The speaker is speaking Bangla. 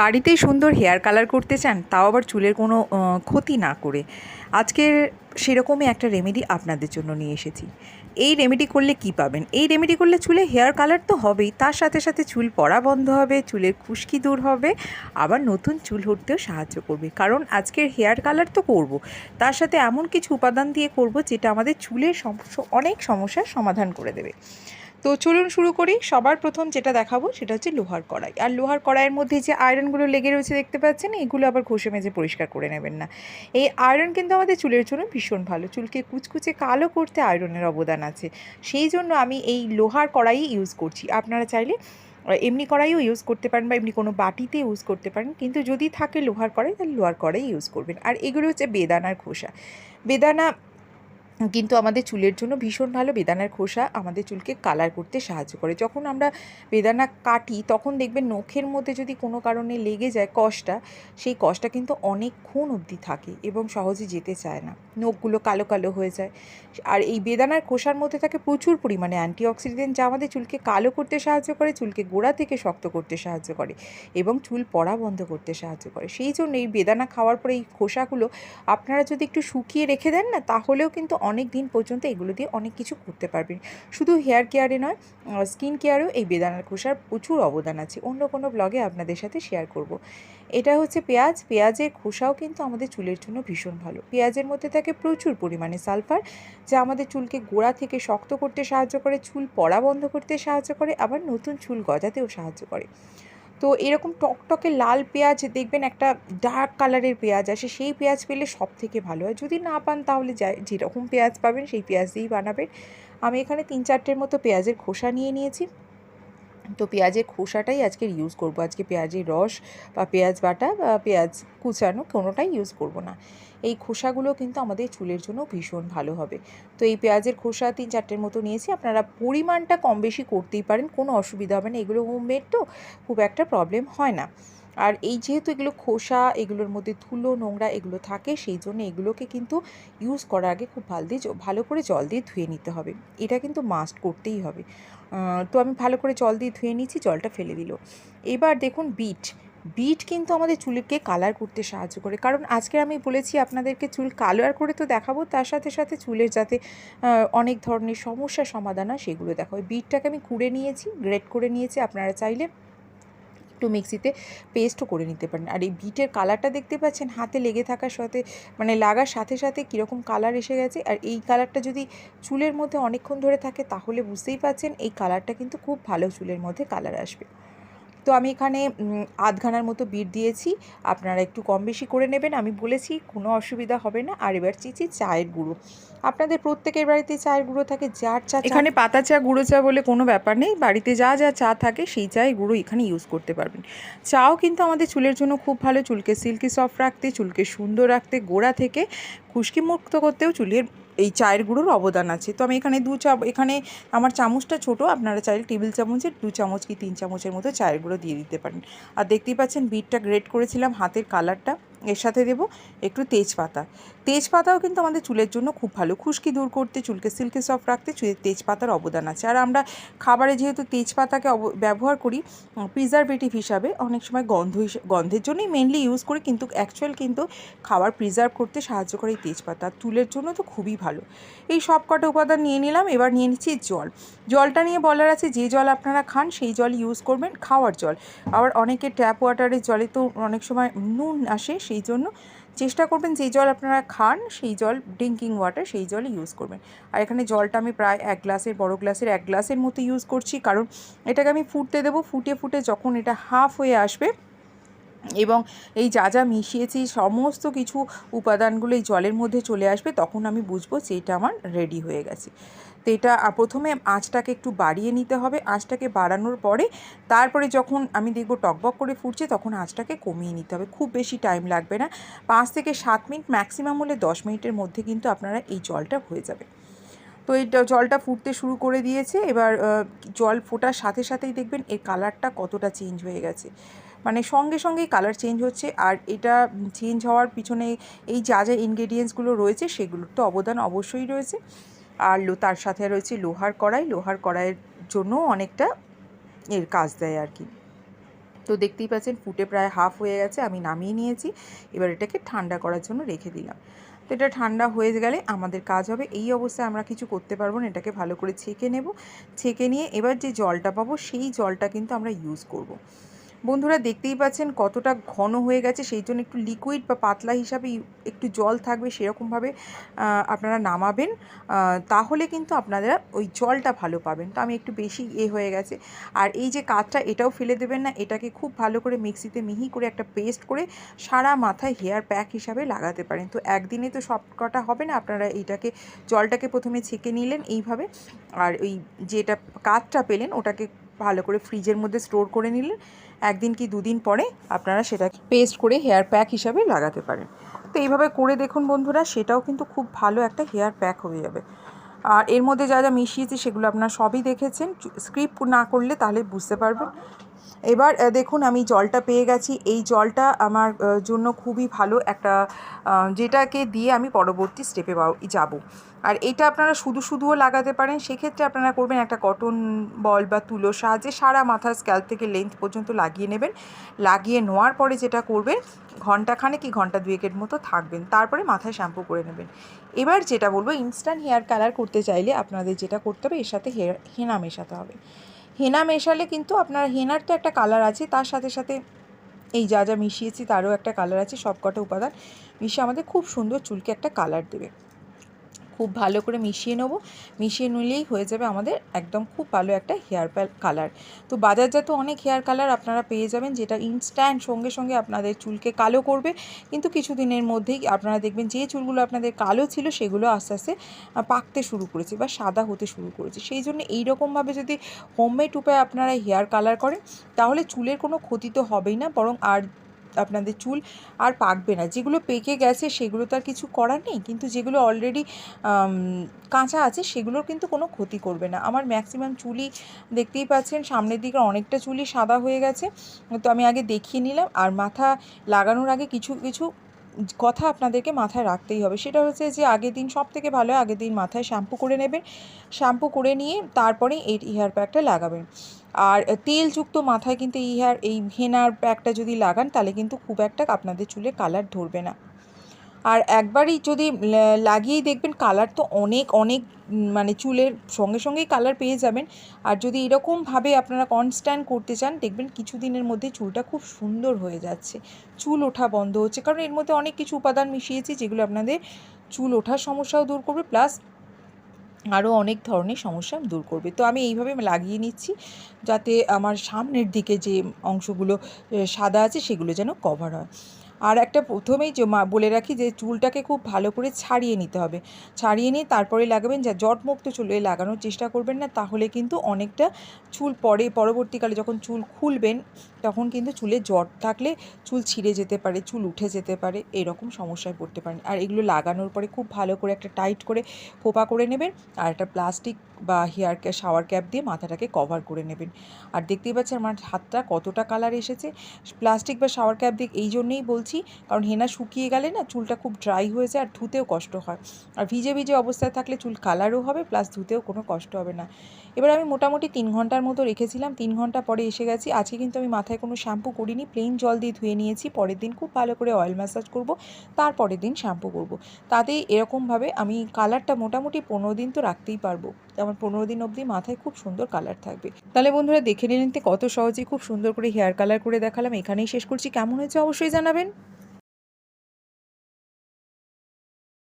বাড়িতেই সুন্দর হেয়ার কালার করতে চান, তাও আবার চুলের কোনো ক্ষতি না করে। আজকের সেরকমই একটা রেমেডি আপনাদের জন্য নিয়ে এসেছি। এই রেমেডি করলে কি পাবেন? এই রেমেডি করলে চুলে হেয়ার কালার তো হবেই, তার সাথে সাথে চুল পড়া বন্ধ হবে, চুলের খুশকি দূর হবে, আবার নতুন চুল উঠতেও সাহায্য করবে। কারণ আজকের হেয়ার কালার তো করব, তার সাথে এমন কিছু উপাদান দিয়ে করব, যেটা আমাদের চুলের অনেক সমস্যার সমাধান করে দেবে। তো চলুন শুরু করি। সবার প্রথম যেটা দেখাবো সেটা হচ্ছে লোহার কড়াই। আর লোহার কড়াইয়ের মধ্যে যে আয়রনগুলো লেগে রয়েছে দেখতে পাচ্ছেন, এগুলো আবার ঘষে মেজে পরিষ্কার করে নেবেন না। এই আয়রন কিন্তু আমাদের চুলের জন্য ভীষণ ভালো। চুলকে কুচকুচে কালো করতে আয়রনের অবদান আছে। সেই জন্য আমি এই লোহার কড়াই ইউজ করছি। আপনারা চাইলে এমনি কড়াইও ইউজ করতে পারেন বা এমনি কোনো বাটিতে ইউজ করতে পারেন। কিন্তু যদি থাকে লোহার কড়াই, তাহলে লোহার কড়াই ইউজ করবেন। আর এগুলো হচ্ছে বেদানার খোসা। বেদানা কিন্তু আমাদের চুলের জন্য ভীষণ ভালো। বেদানার খোসা আমাদের চুলকে কালার করতে সাহায্য করে। যখন আমরা বেদানা কাটি, তখন দেখবেন নখের মধ্যে যদি কোনো কারণে লেগে যায় কষটা, সেই কষটা কিন্তু অনেকক্ষণ অবধি থাকে এবং সহজে যেতে চায় না। নখগুলো কালো কালো হয়ে যায়। আর এই বেদানার খোসার মধ্যে থাকে প্রচুর পরিমাণে অ্যান্টিঅক্সিডেন্ট যা আমাদের চুলকে কালো করতে সাহায্য করে, চুলকে গোড়া থেকে শক্ত করতে সাহায্য করে এবং চুল পড়া বন্ধ করতে সাহায্য করে। সেই জন্য এই বেদানা খাওয়ার পরে এই খোসাগুলো আপনারা যদি একটু শুকিয়ে রেখে দেন না, তাহলেও কিন্তু অনেক দিন পর্যন্ত এগুলো দিয়ে অনেক কিছু করতে পারবেন শুধু হেয়ার কেয়ারে নয় স্কিন কেয়ারেও এই বেদানার খোসার প্রচুর অবদান আছে। অন্য কোনো ব্লগে আপনাদের সাথে শেয়ার করব। এটা হচ্ছে পেঁয়াজ। পেঁয়াজের খোসাও কিন্তু আমাদের চুলের জন্য ভীষণ ভালো। পেঁয়াজের মধ্যে থাকে প্রচুর পরিমাণে সালফার, যা আমাদের চুলকে গোড়া থেকে শক্ত করতে সাহায্য করে, চুল পড়া বন্ধ করতে সাহায্য করে, আবার নতুন চুল গজাতেও সাহায্য করে। তো এরকম টকটকে লাল পেঁয়াজ দেখবেন একটা ডার্ক কালারের পেঁয়াজ আসে, সেই পেঁয়াজ পেলে সব থেকে ভালো হয়। যদি না পান তাহলে যাই, যেরকম পেঁয়াজ পাবেন সেই পেঁয়াজ দিয়েই বানাবেন। আমি এখানে তিন চারটের মতো পেঁয়াজের খোসা নিয়ে নিয়েছি। তো পেঁয়াজের খোসাটাই আজকে ইউজ করব। আজকে পেঁয়াজের রস বা পেঁয়াজ বাটা বা পেঁয়াজ কুচানো কোনোটাই ইউজ করব না। এই খোসাগুলো কিন্তু আমাদের চুলের জন্য ভীষণ ভালো হবে। তো এই পেঁয়াজের খোসা তিন চারটের মতো নিয়েছি। আপনারা পরিমাণটা কম বেশি করতেই পারেন, কোনো অসুবিধা হবে না। এগুলো হোমমেড তো, খুব একটা প্রবলেম হয় না। আর এই যেহেতু এগুলো খোসা, এগুলোর মধ্যে ধুলো, নোংরা এগুলো থাকে, সেই জন্য এগুলোকে কিন্তু ইউজ করার আগে খুব ভালো দিয়ে ভালো করে জল দিয়ে ধুয়ে নিতে হবে। এটা কিন্তু মাস্ট করতেই হবে। তো আমি ভালো করে জল দিয়ে ধুয়ে নিচ্ছি জলটা ফেলে দিল। এবার দেখুন বিট বিট কিন্তু আমাদের চুলকে কালার করতে সাহায্য করে। কারণ আজকে আমি বলেছি আপনাদেরকে চুল কালার করে তো দেখাবো, তার সাথে সাথে চুলের যাতে অনেক ধরনের সমস্যার সমাধান হয়, সেগুলো দেখাবো। বিটটাকে আমি কুড়ে নিয়েছি গ্রেট করে নিয়েছি, আপনারা চাইলে একটু মিক্সিতে পেস্টও করে নিতে পারেন। আর এই বিটের কালারটা দেখতে পাচ্ছেন, হাতে লেগে থাকার সাথে মানে লাগার সাথে সাথে কীরকম কালার এসে গেছে। আর এই কালারটা যদি চুলের মধ্যে অনেকক্ষণ ধরে থাকে, তাহলে বুঝতেই পাচ্ছেন এই কালারটা কিন্তু খুব ভালো চুলের মধ্যে কালার আসবে। তো আমি এখানে আধখানার মতো বিট দিয়েছি। আপনারা একটু কম বেশি করে নেবেন। আমি বলেছি কোনো অসুবিধা হবে না। আর এবার চিচি চায়ের গুঁড়ো। আপনাদের প্রত্যেকের বাড়িতে চায়ের গুঁড়ো থাকে, যার চা এখানে পাতা চা, গুঁড়ো চা বলে কোনো ব্যাপার নেই। বাড়িতে যা যা চা থাকে, সেই চায়ের গুঁড়ো এখানে ইউজ করতে পারবেন। চাও কিন্তু আমাদের চুলের জন্য খুব ভালো। চুলকে সিল্কি সফট রাখতে, চুলকে সুন্দর রাখতে, গোড়া থেকে খুশকি মুক্ত করতেও চুলের এই চায়ের গুঁড়োর অবদান আছে। তো আমি এখানে দু চা, এখানে আমার চামচটা ছোট, আপনারা চাইলে টেবিল চামচের দু চামচ কি তিন চামচের মতো চায়ের গুঁড়ো দিয়ে দিতে পারেন। আর দেখতেই পাচ্ছেন বিটটা গ্রেট করেছিলাম, হাতের কালারটা এর সাথে দেবো একটু তেজপাতা। তেজপাতাও কিন্তু আমাদের চুলের জন্য খুব ভালো। খুশকি দূর করতে, চুলকে সিল্কি সফট রাখতে চুলের তেজপাতার অবদান আছে। আর আমরা খাবারে যেহেতু তেজপাতাকে ব্যবহার করি প্রিজারভেটিভ হিসাবে অনেক সময় গন্ধ গন্ধের জন্যই মেনলি ইউজ করি, কিন্তু অ্যাকচুয়াল কিন্তু খাবার প্রিজার্ভ করতে সাহায্য করে এই তেজপাতা। চুলের জন্য তো খুবই ভালো। এই সব কটা উপাদান নিয়ে নিলাম, এবার নিয়ে নিচ্ছি জল। জলটা নিয়ে বলার আছে, যে জল আপনারা খান, সেই জল ইউজ করবেন খাওয়ার জল। আবার অনেকে ট্যাপ ওয়াটারের জলে তো অনেক সময় নুন আসে সেই জন্য চেষ্টা করবেন যে জল আপনারা খান, সেই জল ড্রিঙ্কিং ওয়াটার সেই জলই ইউজ করবেন। আর এখানে জলটা আমি প্রায় এক গ্লাসের, বড় গ্লাসের, এক গ্লাসের মতো ইউজ করছি। কারণ এটাকে আমি ফুটতে দেবো, ফুটে ফুটে যখন এটা হাফ হয়ে আসবে এবং এই যা যা মিশিয়েছি, সমস্ত কিছু উপাদানগুলো এই জলের মধ্যে চলে আসবে, তখন আমি বুঝব যে এটা আমার রেডি হয়ে গেছে। তো এটা প্রথমে আঁচটাকে একটু বাড়িয়ে নিতে হবে, আঁচটাকে বাড়ানোর পরে তারপরে যখন আমি দেখব টকবক করে ফুটছে, তখন আঁচটাকে কমিয়ে নিতে হবে। খুব বেশি টাইম লাগবে না। পাঁচ থেকে সাত মিনিট ম্যাক্সিমাম হলে দশ মিনিটের মধ্যে কিন্তু আপনারা এই জলটা হয়ে যাবে। তো এই জলটা ফুটতে শুরু করে দিয়েছে। এবার জল ফোটার সাথে সাথেই দেখবেন এর কালারটা কতটা চেঞ্জ হয়ে গেছে। মানে সঙ্গে সঙ্গেই কালার চেঞ্জ হচ্ছে। আর এটা চেঞ্জ হওয়ার পিছনে এই যা যা ইনগ্রেডিয়েন্টসগুলো রয়েছে, সেগুলোর তো অবদান অবশ্যই রয়েছে। আর তার সাথে রয়েছে লোহার কড়াই। লোহার কড়াইয়ের জন্য অনেকটা এর কাজ দেয় আর কি। তো দেখতেই পাচ্ছেন, ফুটে প্রায় হাফ হয়ে গেছে, আমি নামিয়ে নিয়েছি। এবার এটাকে ঠান্ডা করার জন্য রেখে দিলাম। তো এটা ঠান্ডা হয়ে গেলে আমাদের কাজ হবে, এই অবস্থায় আমরা কিছু করতে পারব না, এটাকে ভালো করে ছেঁকে নেব। ছেঁকে নিয়ে এবার যে জলটা পাবো, সেই জলটা কিন্তু আমরা ইউজ করব। বন্ধুরা দেখতেই পাচ্ছেন কতটা ঘন হয়ে গেছে, সেই জন্য একটু লিকুইড বা পাতলা হিসাবে একটু জল থাকবে সেরকমভাবে আপনারা নামাবেন তাহলে কিন্তু আপনারা ওই জলটা ভালো পাবেন। তো আমি একটু বেশি এ হয়ে গেছে। আর এই যে কাঠটা এটাও ফেলে দেবেন না, এটাকে খুব ভালো করে মিক্সিতে মিহি করে একটা পেস্ট করে সারা মাথায় হেয়ার প্যাক হিসাবে লাগাতে পারেন। তো একদিনে তো সব কটা হবে না, আপনারা এইটাকে, জলটাকে প্রথমে ছেঁকে নিলেন এইভাবে, আর ওই যেটা কাঠটা পেলেন ওটাকে ভালো করে ফ্রিজের মধ্যে স্টোর করে নিলে একদিন কি দুদিন পরে আপনারা সেটা পেস্ট করে হেয়ার প্যাক হিসাবে লাগাতে পারেন। তো এইভাবে করে দেখুন বন্ধুরা, সেটাও কিন্তু খুব ভালো একটা হেয়ার প্যাক হয়ে যাবে। আর এর মধ্যে যা যা মিশিয়েছি সেগুলো আপনারা সবই দেখেছেন। স্ক্রিপ না করলে তাহলে বুঝতে পারবেন। এবার দেখুন, আমি জলটা পেয়ে গেছি। এই জলটা আমার জন্য খুবই ভালো একটা যেটাকে দিয়ে আমি পরবর্তী স্টেপে যাব। আর এটা আপনারা শুধু শুধুও লাগাতে পারেন। সেক্ষেত্রে আপনারা করবেন একটা কটন বল বা তুলোর সাহায্যে সারা মাথার স্ক্যাল্প থেকে লেন্থ পর্যন্ত লাগিয়ে নেবেন। লাগিয়ে নেওয়ার পরে যেটা করবেন ঘন্টাখানে কি ঘণ্টা দুয়েকের মতো থাকবেন। তারপরে মাথায় শ্যাম্পু করে নেবেন। এবার যেটা বলব ইনস্ট্যান্ট হেয়ার কালার করতে চাইলে আপনাদের যেটা করতে হবে, এর সাথে হেয়ার হেনা মেশাতে হবে। হেনা মেশালে কিন্তু আপনার হেনার তো একটা কালার আছে, তার সাথে সাথে এই যা যা মিশিয়েছি তারও একটা কালার আছে, সবকটা উপাদান মিশিয়ে আমাদের খুব সুন্দর চুলকে একটা কালার দেবে। খুব ভালো করে মিশিয়ে নেব। মিশিয়ে নিলেই হয়ে যাবে আমাদের একদম খুব ভালো একটা হেয়ার প্যাল কালার তো বাজারজাত অনেক হেয়ার কালার আপনারা পেয়ে যাবেন, যেটা ইনস্ট্যান্ট সঙ্গে সঙ্গে আপনাদের চুলকে কালো করবে। কিন্তু কিছুদিনের মধ্যেই আপনারা দেখবেন যে চুলগুলো আপনাদের কালো ছিল, সেগুলো আস্তে আস্তে পাকতে শুরু করেছে বা সাদা হতে শুরু করেছে। সেই জন্য এইরকমভাবে যদি হোমমেড উপায়ে আপনারা হেয়ার কালার করেন, তাহলে চুলের কোনো ক্ষতি তো হবেই না, বরং আর আপনাদের চুল আর পাকবে না। যেগুলো পেকে গেছে সেগুলো তো আর কিছু করার নেই, কিন্তু যেগুলো অলরেডি কাঁচা আছে সেগুলোর কিন্তু কোনো ক্ষতি করবে না। আমার ম্যাক্সিমাম চুলই দেখতেই পাচ্ছেন, সামনের দিকে অনেকটা চুলই সাদা হয়ে গেছে। তো আমি আগে দেখিয়ে নিলাম, আর মাথা লাগানোর আগে কিছু কিছু কথা আপনাদেরকে মাথায় রাখতেই হবে। সেটা হচ্ছে যে, আগের দিন সব থেকে ভালো আগের দিন মাথায় শ্যাম্পু করে নেবেন। শ্যাম্পু করে নিয়ে তারপরে এই হেয়ার প্যাকটা লাগাবেন। আর তেলযুক্ত মাথায় কিন্তু এই হেয়ার এই হেনার প্যাকটা যদি লাগান, তাহলে কিন্তু খুব একটা আপনাদের চুলে কালার ধরবে না। আর একবারই যদি লাগিয়েই দেখবেন কালার তো অনেক অনেক মানে চুলের সঙ্গে সঙ্গেই কালার পেয়ে যাবেন। আর যদি এরকমভাবে আপনারা কনস্ট্যান্ট করতে চান, দেখবেন কিছুদিনের মধ্যে চুলটা খুব সুন্দর হয়ে যাচ্ছে। চুল ওঠা বন্ধ হচ্ছে। কারণ এর মধ্যে অনেক কিছু উপাদান মিশিয়েছি যেগুলো আপনাদের চুল ওঠার সমস্যাও দূর করবে প্লাস আরও অনেক ধরনের সমস্যা দূর করবে। তো আমি এইভাবে লাগিয়ে নিচ্ছি যাতে আমার সামনের দিকে যে অংশগুলো সাদা আছে সেগুলো যেন কভার হয়। আর একটা প্রথমেই বলে রাখি যে চুলটাকে খুব ভালো করে ছাড়িয়ে নিতে হবে। ছাড়িয়ে নিয়ে তারপরে লাগাবেন যা জটমুক্ত চুলে লাগানোর চেষ্টা করবেন না, তাহলে কিন্তু অনেকটা চুল পরে, পরবর্তীকালে যখন চুল খুলবেন, তখন কিন্তু চুলে জট থাকলে চুল ছিঁড়ে যেতে পারে, চুল উঠে যেতে পারে, এরকম সমস্যায় পড়তে পারেন। আর এগুলো লাগানোর পরে খুব ভালো করে একটা টাইট করে খোপা করে নেবেন, আর একটা প্লাস্টিক বা হেয়ার শাওয়ার ক্যাপ দিয়ে মাথাটাকে কভার করে নেবেন। আর দেখতেই পাচ্ছেন আমার হাতটা কতটা কালার এসেছে। প্লাস্টিক বা শাওয়ার ক্যাপ দিয়ে এই জন্যেই বলছি, কারণ হেনা শুকিয়ে গেলে না চুলটা খুব ড্রাই হয়ে যায় আর ধুতেও কষ্ট হয়। আর ভিজে ভিজে অবস্থায় থাকলে চুল কালারও হবে প্লাস ধুতেও কোনো কষ্ট হবে না। এবার আমি মোটামুটি তিন ঘণ্টার মতো রেখেছিলাম, তিন ঘণ্টা পরে এসে গেছি। আজকে কিন্তু আমি মাথায় কোনো শ্যাম্পু করিনি প্লেন জল দিয়ে ধুয়ে নিয়েছি। পরের দিন খুব ভালো করে অয়েল ম্যাসাজ করব, তারপরের দিন শ্যাম্পু করব। তাতে এরকমভাবে আমি কালারটা মোটামুটি পনেরো দিন তো রাখতেই পারব। আমার পনেরো দিন অবধি মাথায় খুব সুন্দর কালার থাকবে। তাহলে বন্ধুরা দেখে নিলেন কত সহজেই খুব সুন্দর করে হেয়ার কালার করে দেখালাম। এখানেই শেষ করছি। কেমন হয়েছে অবশ্যই জানাবেন।